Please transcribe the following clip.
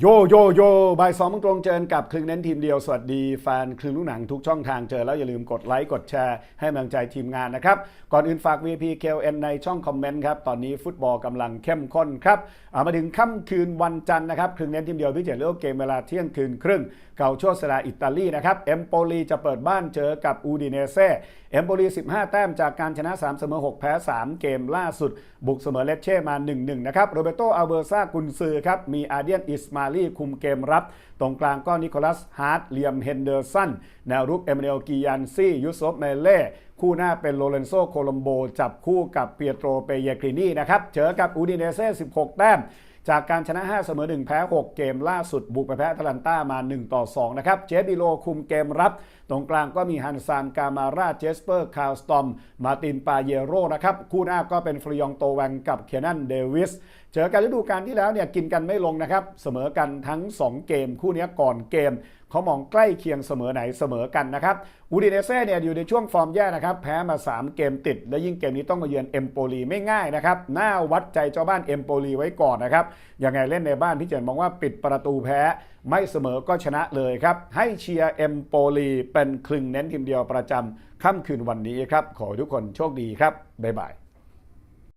โยโยโยบ่ายสองมงตรงเจอกับคลึงเน้นทีมเดียว สวัสดีแฟนคลึงลูกหนังทุกช่องทางเจอแล้วอย่าลืมกดไลค์กดแชร์ให้กำลังใจทีมงานนะครับ ก่อนอื่นฝาก VP KLN ในช่องคอมเมนต์ครับ ตอนนี้ฟุตบอลกำลังเข้มข้นครับามาถึงค่ำคืนวันจันทร์นะครับ คลึงเน้นทีมเดียวพิเศษเลือกเกมเวลาเที่ยงคืนครึ่ง เกาโชสลาอิตาลีนะครับเอมโปลีจะเปิดบ้านเจอกับอูดิเนเซ่เอมโปลี15 แต้มจากการชนะ 3 เสมอ 6 แพ้ 3 เกมล่าสุด บุกเสมอเลสเช่มา 1-1 นะครับโรเบโตอัลเบอร์ซากุนซือครับมีอาเดียนอิสมาาลีคุมเกมรับ ตรงกลางก็นิโคลัสฮาร์ดเลียมเฮนเดอร์สันแนวรุกเอเมเนลกิยันซี่ยูซอฟเมเล่คู่หน้าเป็นโลเรนโซโคลอมโบ จับคู่กับเปียโตรเปเยกรินีนะครับเจอกับอูดิเนเซ่16 แต้ม จากการชนะ 5 เสมอ 1 แพ้ 6 เกมล่าสุดบุกไปแพ้อาตแลนต้ามา 1 ต่อ 2 นะครับ เจสบิโลคุมเกมรับ ตรงกลางก็มีฮันซานกามาราเจสเปอร์ คาร์สตอม มาตินปาเยโรนะครับ คู่หน้าก็เป็นฟรียองโตแวงกับเคนันเดวิสเจอกันฤดูกาลที่แล้วเนี่ยกินกันไม่ลงนะครับเสมอกันทั้ง 2 เกม คู่นี้ก่อนเกมเขามองใกล้เคียงเสมอไหนเสมอกันนะครับอูดิเนเซ่เนี่ยอยู่ในช่วงฟอร์มแย่นะครับแพ้มา 3 เกมติด และยิ่งเกมนี้ต้องมาเยือนเอมโปลีไม่ง่ายนะครับหน้าวัดใจเจ้าบ้านเอมโปลีไว้ก่อนนะครับยังไงเล่นในบ้านพี่เจนมองว่าปิดประตูแพ้ไม่เสมอก็ชนะเลยครับ ให้เชียร์เอ็มโปลีเป็นคลึงเน้นทีมเดียวประจำค่ำคืนวันนี้ครับ ขอทุกคนโชคดีครับ บ๊ายบาย